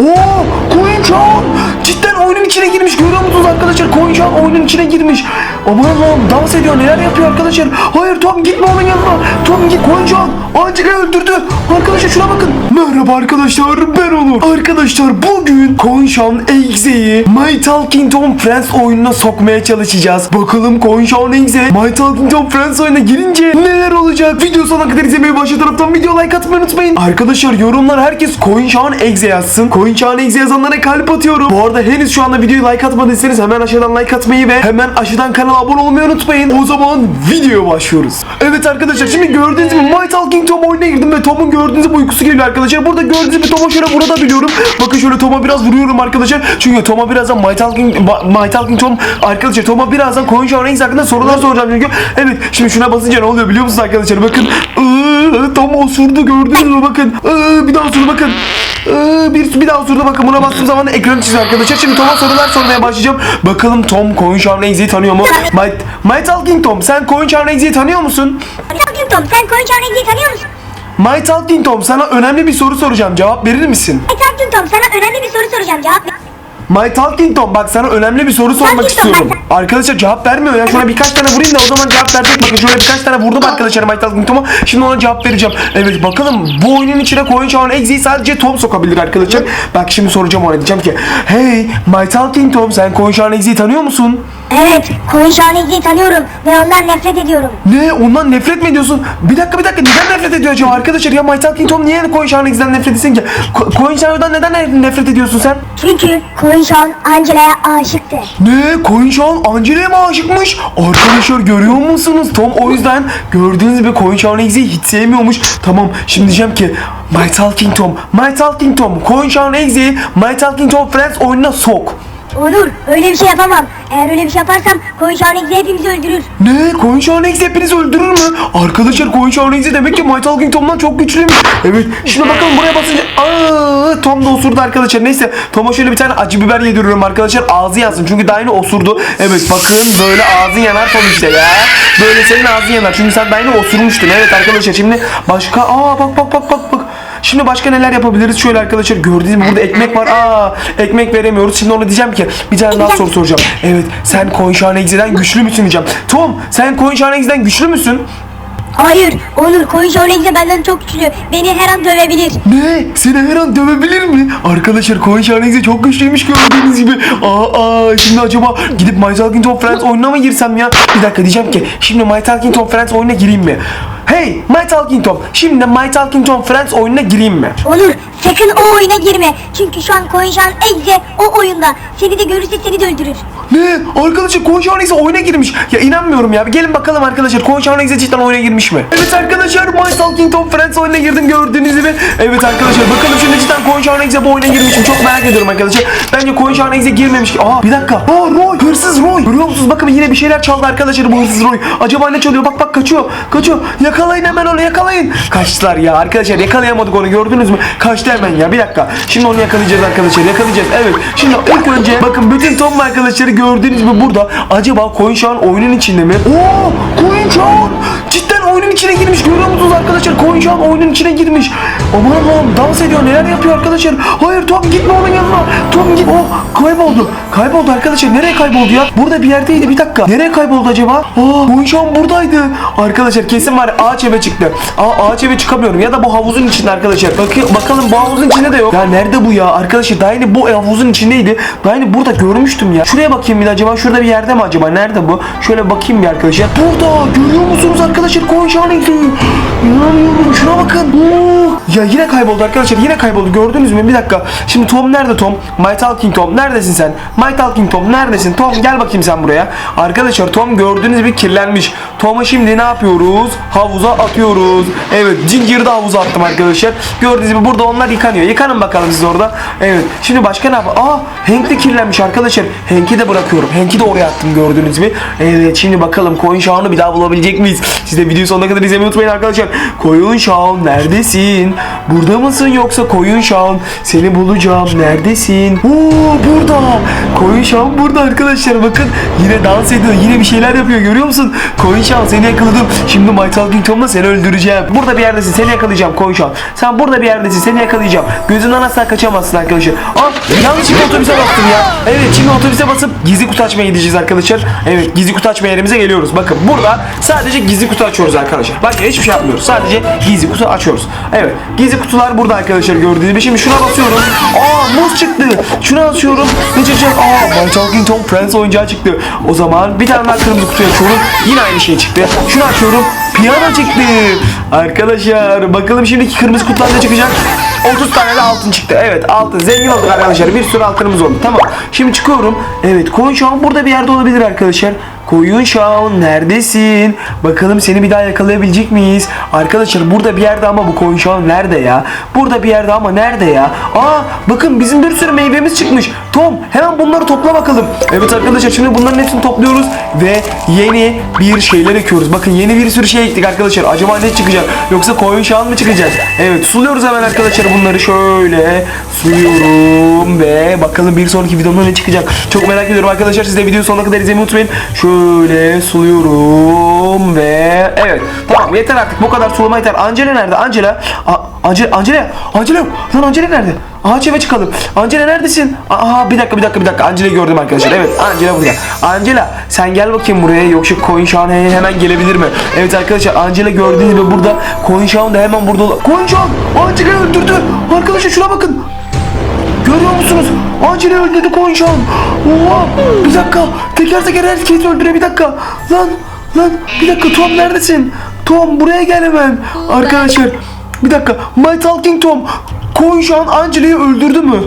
Oo, Coin Chan cidden oyunun içine girmiş görüyor musunuz arkadaşlar? Coin Chan oyunun içine girmiş. Aman Allah'ım dans ediyor neler yapıyor arkadaşlar? Hayır Tom gitme onun yanına. Tom git Coin Chan Angela öldürdü. Arkadaşlar şuna bakın. Merhaba arkadaşlar ben Onur. Arkadaşlar bugün Coin Chan Exe'yi My Talking Tom Friends oyununa sokmaya çalışacağız. Bakalım Coin Chan Exe My Talking Tom Friends oyununa girince neler olacak? Video sonuna kadar izlemeyi başla taraftan video like atmayı unutmayın. Arkadaşlar yorumlar herkes Coin Chan Exe yazsın. Coin Chan Exe yazanlara kalp atıyorum. Bu arada henüz şu anda videoyu like atmadıysanız hemen aşağıdan like atmayı ve hemen aşağıdan kanala abone olmayı unutmayın. O zaman videoya başlıyoruz. Evet arkadaşlar şimdi gördüğünüz gibi My Talking Tom oyununa girdim ve Tom'un gördüğünüz gibi uykusu geliyor arkadaşlar. Burada gördüğünüz gibi Tom'a şöyle vurabiliyorum. Bakın şöyle Tom'a biraz vuruyorum arkadaşlar. Çünkü Tom'a birazdan My Talking, My Talking Tom arkadaşlar Tom'a birazdan Coin Chan Exe hakkında sorular soracağım çünkü. Evet şimdi şuna basınca ne oluyor biliyor musunuz arkadaşlar? Bakın Iıı, Tom osurdu gördünüz mü bakın. Iıı, bir daha osurdu bakın. Iıı, bir, bir daha osurdu bakın buna bastığım zaman ekran çiziyor arkadaşlar. Şimdi Tom'a sorular sormaya başlayacağım. Bakalım Tom Coin Exe'yi tanıyor mu? My, My Talking Tom sen Coin Exe'yi tanıyor musun? Talking Tom sen Coin Chan tanıyor musun? My Talking Tom sana önemli bir soru soracağım. Cevap verir misin? Hey Talking Tom sana önemli bir soru soracağım cevap ver. My Talking Tom bak sana önemli bir soru sormak Talking Tom, istiyorum. Arkadaşlar cevap vermiyor ya. Şuna birkaç tane vurayım da o zaman cevap verecek. Bakın şöyle birkaç tane vurdum arkadaşlar My Talking Tom'a. Şimdi ona cevap vereceğim. Evet bakalım bu oyunun içine Coin Chan Exe'yi sadece Tom sokabilir arkadaşlar. Bak şimdi soracağım ona diyeceğim ki Hey My Talking Tom sen Coin Chan Exe'yi tanıyor musun? Evet Coin Chan tanıyorum ve ondan nefret ediyorum. Ne ondan nefret mi ediyorsun? Bir dakika bir dakika neden nefret ediyor acaba arkadaşlar ya My Talking Tom niye Coin Chan Exe'den nefret etsin ki? Ko- Coin Chan'dan neden ne- nefret ediyorsun sen? Çünkü Coin Chan Angela'ya aşıktı. Ne? Coin Chan Angela'ya mı aşıkmış? Arkadaşlar görüyor musunuz? Tom o yüzden gördüğünüz gibi Coin Chan Exe'yi hiç sevmiyormuş. Tamam şimdi diyeceğim ki My Talking Tom, My Talking Tom, Coin Chan Exe'yi My Talking Tom Friends oyununa sok. Olur öyle bir şey yapamam. Eğer öyle bir şey yaparsam Coin Chan hepimizi öldürür. Ne? Chan Exe hepinizi öldürür mü? Arkadaşlar Chan Exe demek ki My Talking Tom'dan çok güçlüymüş. Evet şimdi bakalım buraya basınca Aa, Tom da osurdu arkadaşlar. Neyse Tom'a şöyle bir tane acı biber yediriyorum arkadaşlar. Ağzı yansın çünkü daha osurdu. Evet bakın böyle ağzın yanar Tom işte ya. Böyle senin ağzın yanar çünkü sen daha osurmuştun. Evet arkadaşlar şimdi başka Aa bak bak bak bak bak. Şimdi başka neler yapabiliriz? Şöyle arkadaşlar gördüğünüz gibi burada ekmek var. Aa ekmek veremiyoruz. Şimdi ona diyeceğim ki bir tane daha soru soracağım. Evet sen Exe'den güçlü müsün diyeceğim. Tom sen Exe'den güçlü müsün? Hayır Onur Coin Chan benden çok güçlü. Beni her an dövebilir. Ne? Seni her an dövebilir mi? Arkadaşlar Chan Exe çok güçlüymüş gördüğünüz gibi. Aa, aa şimdi acaba gidip My Talking Tom Friends oyununa mı girsem ya? Bir dakika diyeceğim ki şimdi My Talking Tom Friends oyununa gireyim mi? Hey My Talking Tom şimdi My Talking Tom Friends oyununa gireyim mi? Onur sakın o oyuna girme. Çünkü şu an Coin Chan o oyunda. Seni de görürse seni de öldürür. Ne? Arkadaşlar Chan Exe oyuna girmiş. Ya inanmıyorum ya. Bir gelin bakalım arkadaşlar. Chan Exe cidden oyuna girmiş mi? Evet arkadaşlar My Talking Tom Friends oyuna girdim gördüğünüz gibi. Evet arkadaşlar bakalım şimdi cidden Chan Exe bu oyuna girmiş mi? Çok merak ediyorum arkadaşlar. Bence Chan Exe girmemiş ki. Aa bir dakika. Aa Roy. Hırsız Roy. Görüyor musunuz? Bakın yine bir şeyler çaldı arkadaşlar bu hırsız Roy. Acaba ne çalıyor? Bak bak kaçıyor. Kaçıyor. Yakalayın hemen onu yakalayın. Kaçtılar ya arkadaşlar yakalayamadık onu gördünüz mü? Kaçtı hemen ya bir dakika. Şimdi onu yakalayacağız arkadaşlar yakalayacağız. Evet. Şimdi ilk önce bakın bütün Tom arkadaşları gördüğünüz gibi burada. Acaba Coin Chan oyunun içinde mi? Oo Coin Chan cidden oyunun içine girmiş görüyor musunuz arkadaşlar? Coin Chan oyunun içine girmiş. Aman Allah'ım dans ediyor neler yapıyor arkadaşlar? Hayır Tom gitme onun yanına. Tom git. Oh kayboldu. Kayboldu arkadaşlar. Nereye kayboldu ya? Burada bir yerdeydi bir dakika. Nereye kayboldu acaba? Coin Chan buradaydı. Arkadaşlar kesin var ağaç eve çıktı. Aa ağaç eve çıkamıyorum ya da bu havuzun içinde arkadaşlar. Bakın bakalım bu havuzun içinde de yok. Ya nerede bu ya? Arkadaşlar daha bu havuzun içindeydi. Daha burada görmüştüm ya. Şuraya bakayım bir acaba şurada bir yerde mi acaba? Nerede bu? Şöyle bakayım bir arkadaşlar. Burada görüyor musunuz arkadaşlar? Coin Chan İnanamıyorum şuna bakın. Oo. Ya yine kayboldu arkadaşlar yine kayboldu gördünüz mü? Bir dakika. Şimdi Tom nerede Tom? My Talking Tom neredesin sen? My Talking Tom neredesin? Tom gel bakayım sen buraya. Arkadaşlar Tom gördüğünüz gibi kirlenmiş. Tom'u şimdi ne yapıyoruz? Havuza atıyoruz. Evet Ginger'ı da havuza attım arkadaşlar. Gördüğünüz gibi burada onlar yıkanıyor. Yıkanın bakalım siz orada. Evet. Şimdi başka ne yapalım? Aa Hank de kirlenmiş arkadaşlar. Hank'i de bırakıyorum. Hank'i de oraya attım gördüğünüz gibi. Evet şimdi bakalım coin şahını bir daha bulabilecek miyiz? Siz de video sonuna sonuna kadar izlemeyi unutmayın arkadaşlar. Koyun Şahan neredesin? Burada mısın yoksa Koyun Şahan? Seni bulacağım. Neredesin? Oo burada. Koyun Şahan burada arkadaşlar. Bakın yine dans ediyor. Yine bir şeyler yapıyor. Görüyor musun? Koyun Şahan seni yakaladım. Şimdi My Talking Tom'la seni öldüreceğim. Burada bir yerdesin. Seni yakalayacağım Koyun Şahan. Sen burada bir yerdesin. Seni yakalayacağım. Gözümden asla kaçamazsın arkadaşlar. Aa yanlışlıkla otobüse bastım ya. Evet şimdi otobüse basıp gizli kutu açmaya gideceğiz arkadaşlar. Evet gizli kutu açma yerimize geliyoruz. Bakın burada sadece gizli kutu açıyoruz arkadaşlar. Başka hiçbir şey yapmıyoruz. Sadece gizli kutu açıyoruz. Evet gizli kutular burada arkadaşlar gördüğünüz gibi. Şimdi şuna basıyorum. Aa muz çıktı. Şuna basıyorum. Ne çıkacak? Aa My Talking Tom Friends oyuncağı çıktı. O zaman bir tane daha kırmızı kutuyu açıyorum. Yine aynı şey çıktı. Şunu açıyorum. Piyano çıktı. Arkadaşlar bakalım şimdiki kırmızı kutular ne çıkacak? 30 tane de altın çıktı. Evet altın. Zengin olduk arkadaşlar. Bir sürü altınımız oldu. Tamam. Şimdi çıkıyorum. Evet koyun an burada bir yerde olabilir arkadaşlar. Koyun Şaun neredesin? Bakalım seni bir daha yakalayabilecek miyiz? Arkadaşlar burada bir yerde ama bu koyun Şaun nerede ya? Burada bir yerde ama nerede ya? Aa bakın bizim bir sürü meyvemiz çıkmış. Tom hemen bunları topla bakalım. Evet arkadaşlar şimdi bunların hepsini topluyoruz ve yeni bir şeyler ekiyoruz. Bakın yeni bir sürü şey ektik arkadaşlar. Acaba ne çıkacak? Yoksa koyun Şaun mı çıkacak? Evet suluyoruz hemen arkadaşlar bunları şöyle suluyorum ve bakalım bir sonraki videomda ne çıkacak? Çok merak ediyorum arkadaşlar. Siz de videoyu sonuna kadar izlemeyi unutmayın. Şöyle suluyorum ve evet tamam yeter artık bu kadar sulama yeter. Angela nerede? Angela A- Angela Angela Angela. Lan Angela nerede? Ağaç eve çıkalım. Angela neredesin? Aha bir dakika bir dakika bir dakika. Angela'yı gördüm arkadaşlar. Evet Angela burada. Angela sen gel bakayım buraya. Yoksa Coin Shawn'e hemen gelebilir mi? Evet arkadaşlar Angela gördüğünüz gibi burada. Coin Shawn da hemen burada. Coin Shawn Angela'yı öldürdü. Arkadaşlar şuna bakın. Görüyor musunuz? Angela öldürdü Konşan. Oha! Bir dakika. Teker teker herkesi öldürüyor. Bir dakika. Lan lan bir dakika Tom neredesin? Tom buraya gel hemen. Arkadaşlar bir dakika. My Talking Tom. Konşan Angela'yı öldürdü mü?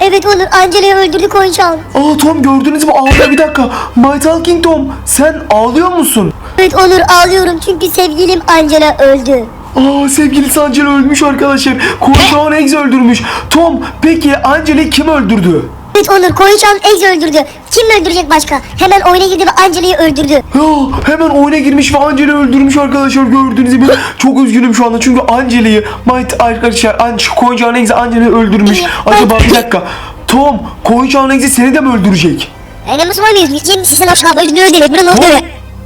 evet olur Angela'yı öldürdü koyacağım. Aa Tom gördünüz mü ağlıyor bir dakika. My Talking Tom sen ağlıyor musun? Evet olur ağlıyorum çünkü sevgilim Angela öldü. Aa sevgilisi Angela ölmüş arkadaşlar. Konşan Eggs öldürmüş. Tom peki Angela'yı kim öldürdü? Evet Onur koyacağım Eggs öldürdü. Kim öldürecek başka? Hemen oyuna girdi ve Angela'yı öldürdü. Ya hemen oyuna girmiş ve Angela'yı öldürmüş arkadaşlar gördüğünüz gibi. Çok üzgünüm şu anda çünkü Angela'yı Might arkadaşlar An Koyacağın Eggs'i Angela'yı öldürmüş. Acaba bir dakika. Tom Koyacağın Eggs'i seni de mi öldürecek? Öyle Müslüman mıyız? Biz Cem sizin aşağı öldürüyor demek. Buna ne oluyor?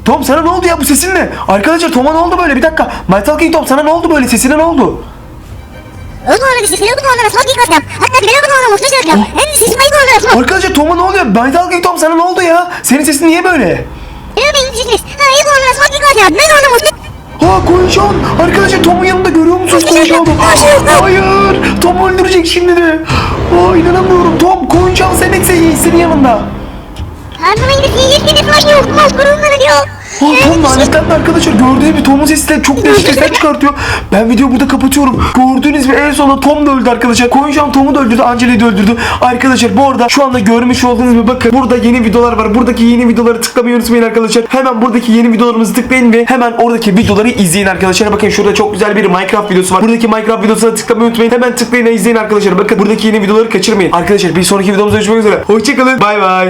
Tom sana ne oldu ya bu sesin ne? Arkadaşlar Tom'a ne oldu böyle bir dakika. My Talking Tom sana ne oldu böyle sesine ne oldu? Öldü orada sesini öldü onlara son bir katlam. Hatta bile öldü onlara mutlu çocuklar. Hem de sesimi ayıp onlara. Arkadaşlar Tom'a ne oluyor? My Talking Tom sana ne oldu ya? Senin sesin niye böyle? Öyle benim sesiniz. Ha ayıp onlara son bir katlam. Ben ona mutlu. Ha Konşan arkadaşlar Tom'un yanında görüyor musunuz Konşan'ı? Hayır Tom öldürecek şimdi de. Aa inanamıyorum Tom Konşan senin senin yanında. Zaman gidip yiyecek bir falan yok. Mal kurulmadı diyor. Aa, Tom lanetlendi arkadaşlar. Gördüğünüz gibi Tom'un sesi de çok değişik sesler çıkartıyor. Ben videoyu burada kapatıyorum. Gördüğünüz gibi en sonunda Tom da öldü arkadaşlar. Koyuncan Tom'u da öldürdü. Angela'yı da öldürdü. Arkadaşlar bu arada şu anda görmüş olduğunuz gibi bakın burada yeni videolar var. Buradaki yeni videoları tıklamayı unutmayın arkadaşlar. Hemen buradaki yeni videolarımızı tıklayın ve hemen oradaki videoları izleyin arkadaşlar. Bakın şurada çok güzel bir Minecraft videosu var. Buradaki Minecraft videosuna tıklamayı unutmayın. Hemen tıklayın ve izleyin arkadaşlar. Bakın buradaki yeni videoları kaçırmayın. Arkadaşlar bir sonraki videomuzda görüşmek üzere. Hoşçakalın. Bay bay.